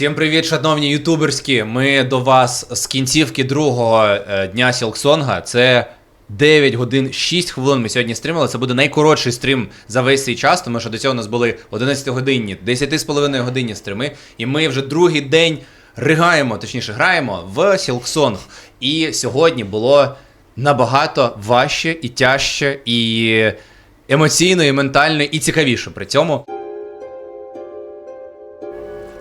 Всім привіт, шановні ютуберські. Ми до вас з кінцівки другого е, дня Сілксонга. Це 9 годин 6 хвилин. Ми сьогодні стримали. Це буде найкоротший стрім за весь цей час, тому що до цього у нас були 11 годинні, 10,5 годинні стрими. І ми вже другий день ригаємо, точніше, граємо в Сілксонг. І сьогодні було набагато важче і тяжче, і емоційно, і ментально, і цікавіше при цьому.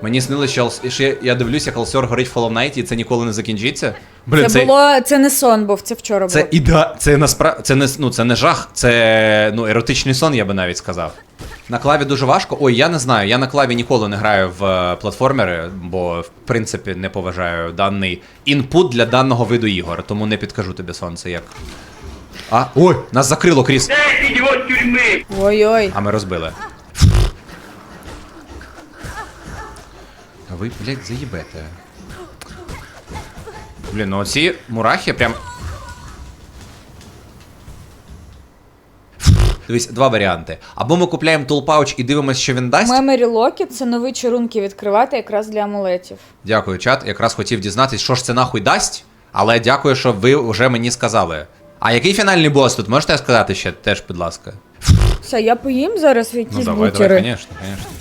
Мені снилося, що, Алс- що я, я дивлюся, як Алсер горить в Hollow Knight, і це ніколи не закінчиться. Блін, Це, було це не сон був, це вчора це було. іда, це насправді це не ну це не жах, це ну еротичний сон, я би навіть сказав. На клаві дуже важко. Ой, я не знаю. Я на клаві ніколи не граю в е, платформери, бо в принципі не поважаю даний інпут для даного виду ігор, тому не підкажу тобі сонце як. А, ой, нас закрило, Кріс. Ой-ой. А ми розбили. А ви, блядь, заїбете. Блін, ну оці мурахи прям. Дивись, два варіанти. Або ми купляємо тулпауч і дивимося, що він дасть. Меморі Локі це нові чарунки відкривати якраз для амулетів. Дякую, чат. Якраз хотів дізнатись, що ж це нахуй дасть. Але дякую, що ви вже мені сказали. А який фінальний бос тут? Можете сказати ще теж, будь ласка? Все, я поїм зараз в якісь Ну давай, бутери. давай, звісно, звісно.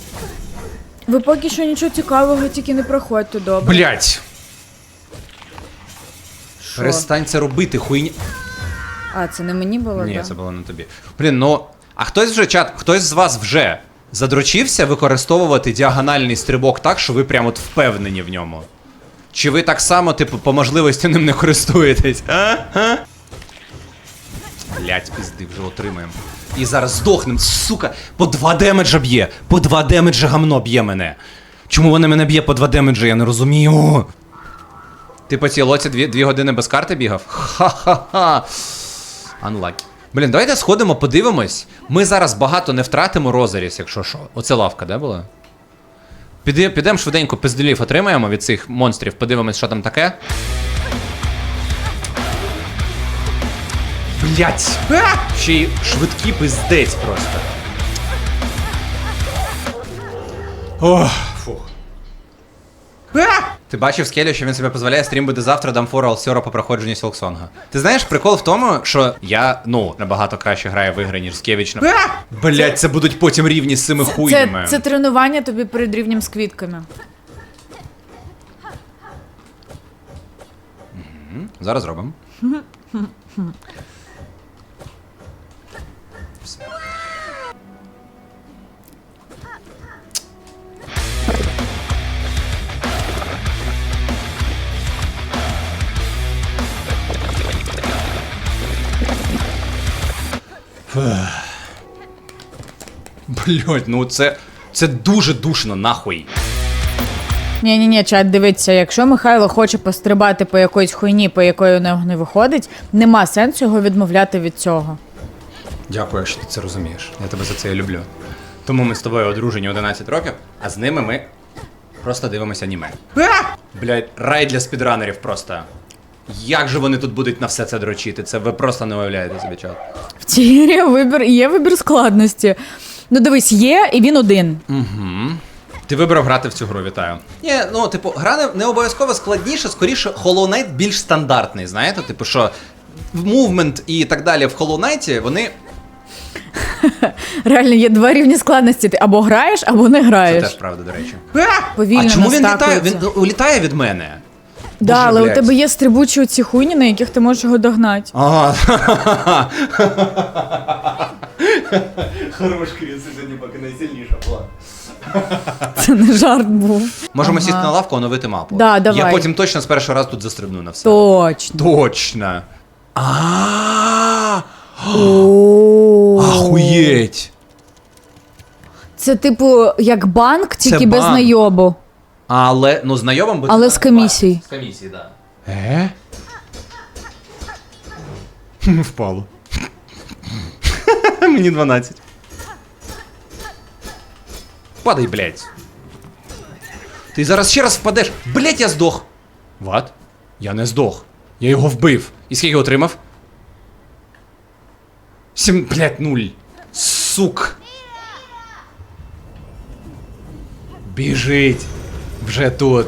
Ви поки що нічого цікавого, тільки не проходьте добре. Блять! Що? Перестань це робити, хуйня. А, це не мені було, Ні, да? це було не тобі. Блін, ну. А хтось вже чат, хтось з вас вже задрочився використовувати діагональний стрибок так, що ви прям от впевнені в ньому? Чи ви так само, типу, по можливості ним не користуєтесь? А? А? Блять, пізди, вже отримаємо. І зараз здохнем, сука, по два демеджа б'є, по два демеджа гамно б'є мене. Чому вони мене б'є по два демеджа, я не розумію. Ти по цій лоці дві, дві години без карти бігав? Ха-ха-ха. Unlucky. Блін, давайте сходимо, подивимось. Ми зараз багато не втратимо розаріс, якщо що. Оце лавка, де була? Підемо швиденько пизделів отримаємо від цих монстрів, подивимось, що там таке. Блять! Ще й швидкий пиздець просто. Ох, фух. Ти бачив скелю, що він себе дозволяє, стрім буде завтра, дам фору Алсера по проходженню Сілксонга. Ти знаєш, прикол в тому, що я, ну, набагато краще граю в ігри, ніж Скевіч. Блять, це будуть потім рівні з цими Це, хуйнями. це тренування тобі перед рівнем з квітками. Зараз робимо. Все. Блять, ну це. Це дуже душно, нахуй. Ні, ні, ні, чат, дивіться, якщо Михайло хоче пострибати по якоїсь хуйні, по якої у нього не виходить, нема сенсу його відмовляти від цього. Дякую, що ти це розумієш. Я тебе за це і люблю. Тому ми з тобою одружені 11 років, а з ними ми просто дивимося аніме. Блять, рай для спідранерів просто. Як же вони тут будуть на все це дрочити? Це ви просто не уявляєте собі чат. В цій грі вибір, є вибір складності. Ну дивись, є, і він один. Ти вибрав грати в цю гру, вітаю. Ні, ну, типу, гра не, не обов'язково складніше, скоріше, Hollow Knight більш стандартний, знаєте? Типу, що мувмент і так далі в Hollow Knight, вони. Реально, є два рівні складності. Ти або граєш, або не граєш. Це теж правда, до речі. Повільно а чому він літає? Він улітає від мене. Да, але блядь. у тебе є стрибучі ці хуйні, на яких ти можеш його догнати. Ага. Хорош, Кріс, сьогодні поки найсильніша була. Це не жарт був. Можемо Ага. сісти на лавку, оновити мапу. Да, Я потім точно з першого разу тут застрибну на все. Точно. Точно. А. Ахуєть. Це типу як банк, тільки без банк. найобу. Але, ну, знайомим би Але з комісії. З комісії, так. Да. Е? Впало. Мені 12. Падай, блядь. Ти зараз ще раз впадеш. Блядь, я здох. Ват? Я не здох. Я його вбив. І скільки отримав? Сім, блядь, нуль. Сук. Біжить. Вже тут.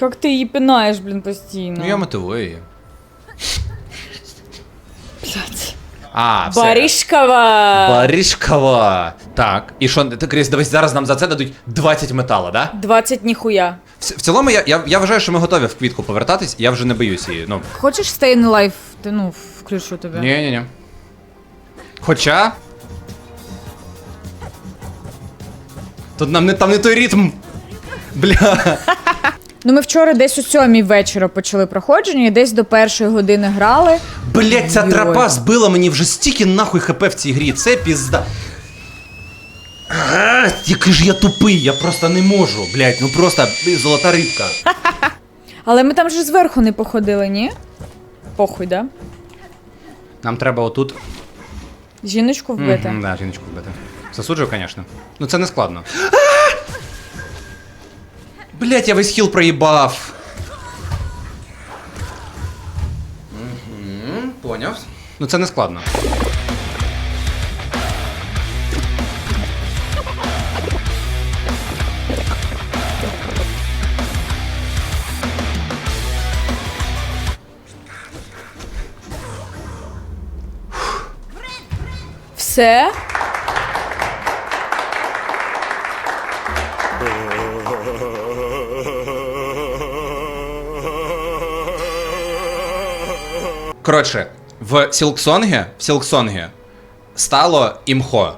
Як ти її пинаєш, блін, постійно? Ну я мотивую її. Блядь. А, все. Баришкова! Баришкова. Так. І що, ти, Кріс, дивись, зараз нам за це дадуть 20 метала, да? 20 ніхуя. В, в цілому, я, я, я вважаю, що ми готові в квітку повертатись, я вже не боюсь її. Ну, Хочеш Stay in Life? Ти, ну, включу тебе. ні, ні, ні. Хоча. Тут нам не там не той ритм. Бля. Ну, ми вчора десь у сьомій вечора почали проходження і десь до першої години грали. Блять, ця Йой. тропа збила мені вже стільки нахуй хп в цій грі. Це пізда. А, який ж я тупий, я просто не можу. Блять, ну просто золота рибка. Але ми там же зверху не походили, ні? Похуй, да? Нам треба отут. Жіночку вбити. Мгм, да, жіночку вбити. Засуджую, звісно. Ну це не складно. Блять, я весь хіл проїбав. Поняв. Ну це не складно. Все? Коротше, в Сілксонгі, в Сілксонгі стало імхо.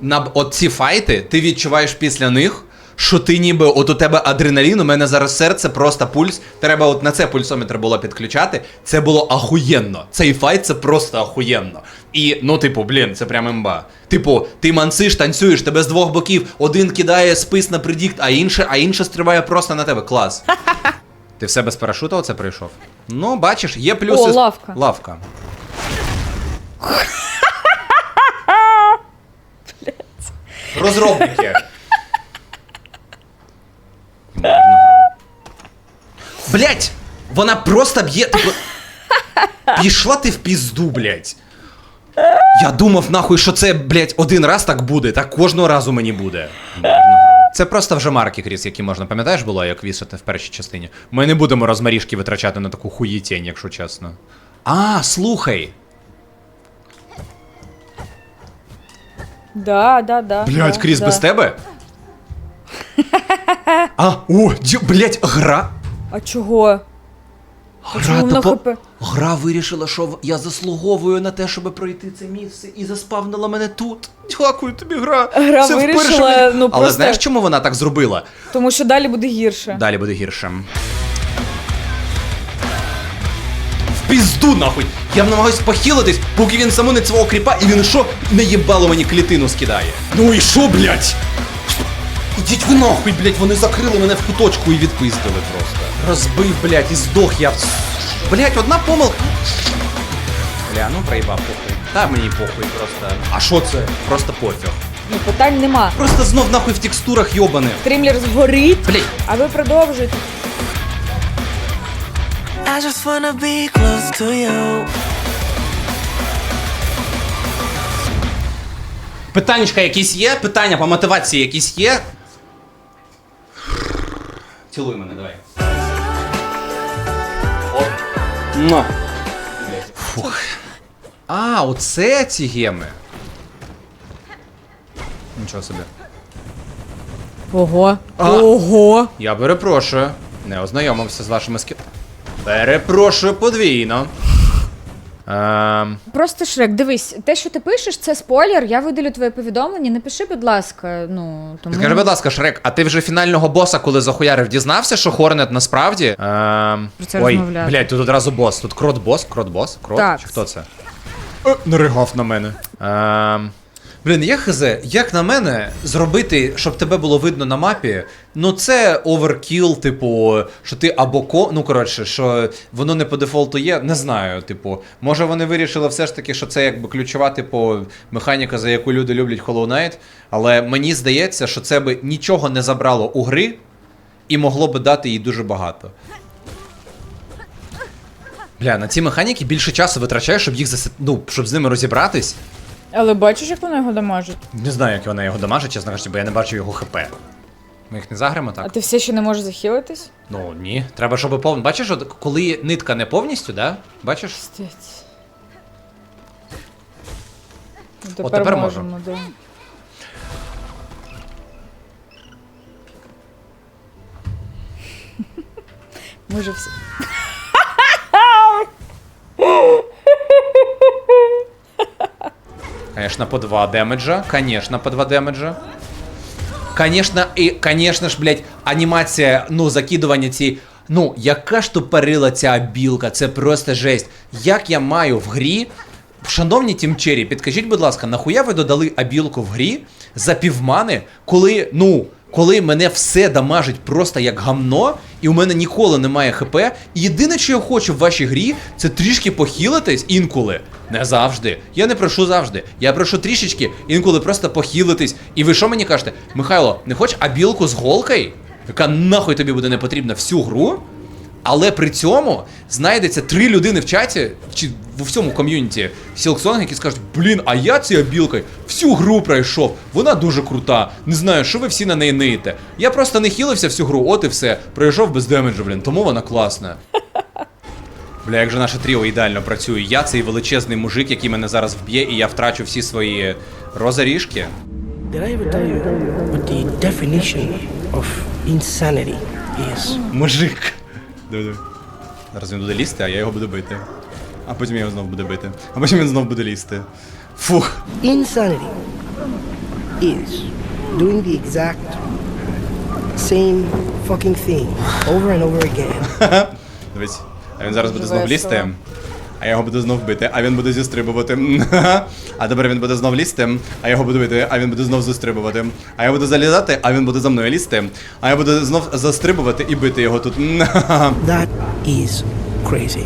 На от ці файти, ти відчуваєш після них, що ти ніби от у тебе адреналін, у мене зараз серце, просто пульс. Треба от на це пульсометр було підключати. Це було ахуєнно. Цей файт це просто ахуєнно. І ну, типу, блін, це прям імба. Типу, ти мансиш, танцюєш, тебе з двох боків, один кидає спис на предікт, а інше, а інше стрибає просто на тебе. Клас. Ти все без парашута оце прийшов? Ну, бачиш, є плюси. О, лавка. Лавка. Розробники. Блять! Вона просто б'є. Типу... Пішла ти в пізду, блять. Я думав, нахуй, що це, блять, один раз так буде, так кожного разу мені буде. Це просто вже марки, Кріс, які можна, пам'ятаєш, було, як вішати в першій частині. Ми не будемо розмарішки витрачати на таку хуєтень, якщо чесно. А, слухай. Да, да, да. Блять, да, Кріс, да. без тебе? А, о, дю, блять, гра. А чого? Гра, чому воно тупо- хп? гра вирішила, що в- я заслуговую на те, щоб пройти це місце, і заспавнила мене тут. Дякую тобі, гра. Гра Це вперше вирішила, мені- ну, Але просто- знаєш, чому вона так зробила? Тому що далі буде гірше. Далі буде гірше. В пізду нахуй! Я намагаюсь похилитись, поки він самонить свого кріпа, і він що? Наєбало мені клітину скидає. Ну і що, блять? Ідіть ви нахуй, блять, вони закрили мене в куточку і відпиздили просто. Розбив, блять, і здох я. в- Блять, одна помилка. Бля, ну проїбав похуй. Та мені похуй просто. А що це? Просто пофіг. Ну, питань нема. Просто знов нахуй в текстурах йобаних. Стрімлер згорить, Блять. а ви продовжуєте. I just wanna be close to you. Питаннячка якісь є? Питання по мотивації якісь є? Цілуй мене, давай. Оп. Фух. А, оце ці геми. Нічого собі. Ого. А. Ого. Я перепрошую. Не ознайомився з вашими скі. Перепрошую подвійно. Ем, Просто Шрек, дивись, те, що ти пишеш, це спойлер. Я видалю твоє повідомлення. Напиши, будь ласка. Ну тому Скажи, будь ласка, Шрек, а ти вже фінального боса, коли захуярив, дізнався, що Хорнет насправді. Ем... Про це Ой, розмовляти. блядь, тут одразу бос. Тут крот бос, крот бос, крот. Так. Чи хто це? Е, наригав на мене. Ем... Блін, я хз, як на мене, зробити, щоб тебе було видно на мапі, ну це оверкіл, типу, що ти або ко. Ну, коротше, що воно не по дефолту є, не знаю. Типу, може вони вирішили все ж таки, що це якби ключова, типу, механіка, за яку люди люблять Hollow Knight, але мені здається, що це би нічого не забрало у гри і могло би дати їй дуже багато. Бля, на ці механіки більше часу витрачаєш, щоб їх засит... ну, щоб з ними розібратись. Але бачиш, як вони його дамажать? Не знаю, як вона його дамажить, чесно кажучи, бо я не бачив його ХП. Ми їх не загремо так? А ти все ще не можеш захилитись? Ну ні. Треба, щоб повністю. Бачиш, от коли нитка не повністю, да? Бачиш? Стець. Ну, От тепер можемо, да. Ми же всі. Конечно, по 2 демеджа. Конечно, по 2 демеджа. Конечно, і, конечно ж, блядь, анімація, ну, закидування ці. Ну, яка ж тупорила ця білка, це просто жесть. Як я маю в грі. Шановні тімчері, підкажіть, будь ласка, нахуя ви додали абілку в грі за півмани, коли, ну, коли мене все дамажить просто як гамно, і у мене ніколи немає ХП. І єдине, що я хочу в вашій грі, це трішки похилитись інколи. Не завжди. Я не прошу завжди. Я прошу трішечки, інколи просто похилитись. І ви що мені кажете? Михайло, не хочеш абілку з голкою, яка нахуй тобі буде не потрібна всю гру? Але при цьому знайдеться три людини в чаті чи в всьому ком'юніті Сілксонг, які скажуть: блін, а я цією білкою всю гру пройшов. Вона дуже крута. Не знаю, що ви всі на неї ниєте. Я просто не хілився всю гру, от і все. Пройшов без демеджу, блін, тому вона класна. Бля, як же наше тріо ідеально працює. Я цей величезний мужик, який мене зараз вб'є, і я втрачу всі свої розаріжки. Мужик. Диви, диви. Зараз він буде лізти, а я його буду бити. А потім я його знов буду бити. А потім він знов буде лізти. Фух. Insanity is doing the exact same fucking thing over and over again. Дивись. А він зараз буде знов лізти. А я його буду знов бити, а він буде зістрибувати. А тепер він буде знов лізти, а я його буду бити, а він буде знов зістрибувати. А я буду залізати, а він буде за мною лізти. А я буду знов застрибувати і бити його тут. That is crazy.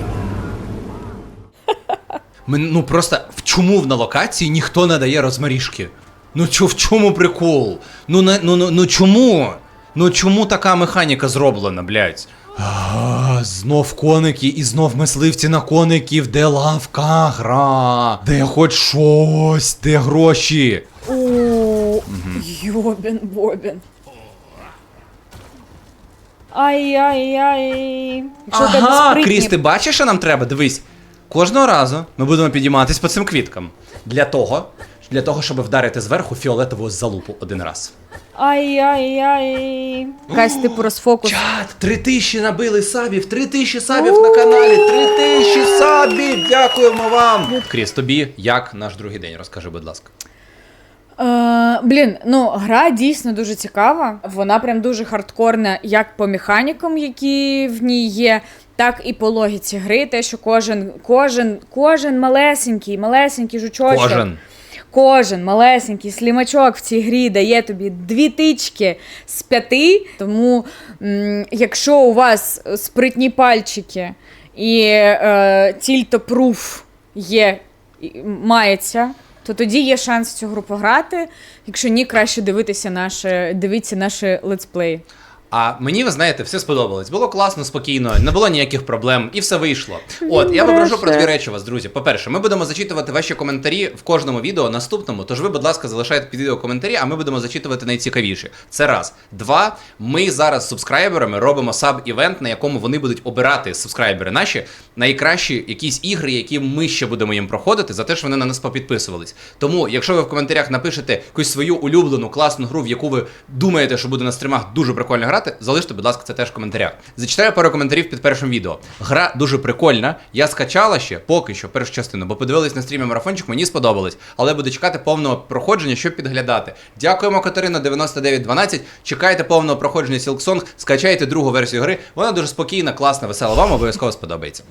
Мен- ну просто в чому на локації ніхто не дає розмарішки? Ну чо, в чому прикол? Ну, не, ну, ну, ну чому? Ну чому така механіка зроблена, блядь? А, знов коники і знов мисливці на коників, де лавка гра, де хоч щось, де гроші. О, йобін бобін. Ай-яй-яй. Ага, Кріс, ти бачиш, що нам треба? Дивись. Кожного разу ми будемо підійматись по цим квіткам. Для того, для того, щоб вдарити зверху фіолетову залупу один раз. Ай-яй-яй. Якась типу розфокус. Чат, три тисячі набили сабів, три тисячі сабів на каналі, три тисячі сабів, дякуємо вам. Кріс, тобі як наш другий день? Розкажи, будь ласка. Е, блін, ну гра дійсно дуже цікава. Вона прям дуже хардкорна, як по механікам, які в ній є, так і по логіці гри. Те, що кожен, кожен, кожен малесенький, малесенький жучочок. Кожен. Кожен малесенький слімачок в цій грі дає тобі дві тички з п'яти. Тому, якщо у вас спритні пальчики і е, тільто-пруф є, мається, то тоді є шанс цю гру пограти. Якщо ні, краще дивитися наше, дивіться наші летсплеї. А мені, ви знаєте, все сподобалось. Було класно, спокійно, не було ніяких проблем, і все вийшло. От, я попрошу про дві речі вас, друзі. По-перше, ми будемо зачитувати ваші коментарі в кожному відео наступному. Тож ви, будь ласка, залишайте під відео коментарі, а ми будемо зачитувати найцікавіші. Це раз. Два. Ми зараз з субскрайберами робимо саб-івент, на якому вони будуть обирати субскрайбери наші найкращі якісь ігри, які ми ще будемо їм проходити, за те, що вони на нас попідписувались. Тому, якщо ви в коментарях напишете якусь свою улюблену класну гру, в яку ви думаєте, що буде на стрімах дуже прикольно грати, залиште, будь ласка, це теж в коментарях. Зачитаю пару коментарів під першим відео. Гра дуже прикольна. Я скачала ще поки що першу частину, бо подивились на стрімі марафончик, мені сподобалось. Але буду чекати повного проходження, щоб підглядати. Дякуємо, Катерина 9912. Чекайте повного проходження Silksong, скачайте другу версію гри. Вона дуже спокійна, класна, весела. Вам обов'язково сподобається.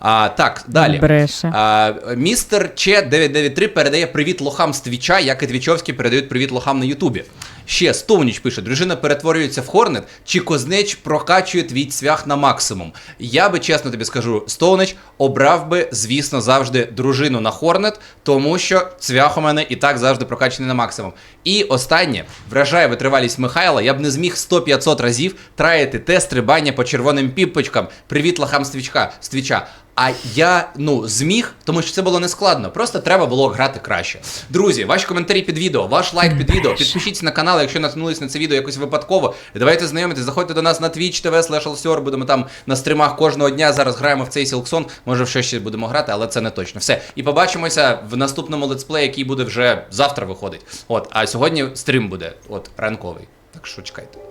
А, так, далі. Бреше. А, містер Че 993 передає привіт лохам з Твіча, як і Твічовські передають привіт лохам на Ютубі. Ще Стовніч пише: дружина перетворюється в Хорнет, чи Кознеч прокачує твій цвях на максимум. Я би чесно тобі скажу, Стовнич обрав би, звісно, завжди дружину на Хорнет, тому що цвях у мене і так завжди прокачаний на максимум. І останнє вражає витривалість Михайла. Я б не зміг 100-500 разів траїти те стрибання по червоним піпочкам. Привіт лохам з Твічка, з Твіча. А я ну зміг, тому що це було не складно. Просто треба було грати краще. Друзі, ваші коментарі під відео, ваш лайк під відео. Підпишіться на канал, якщо наткнулись на це відео якось випадково. Давайте знайомитись, заходьте до нас на Twitch TV, slash Будемо там на стрімах кожного дня. Зараз граємо в цей Silkson. Може, в щось ще будемо грати, але це не точно. Все. І побачимося в наступному летсплеї, який буде вже завтра виходить. От, а сьогодні стрім буде, от ранковий. Так що чекайте.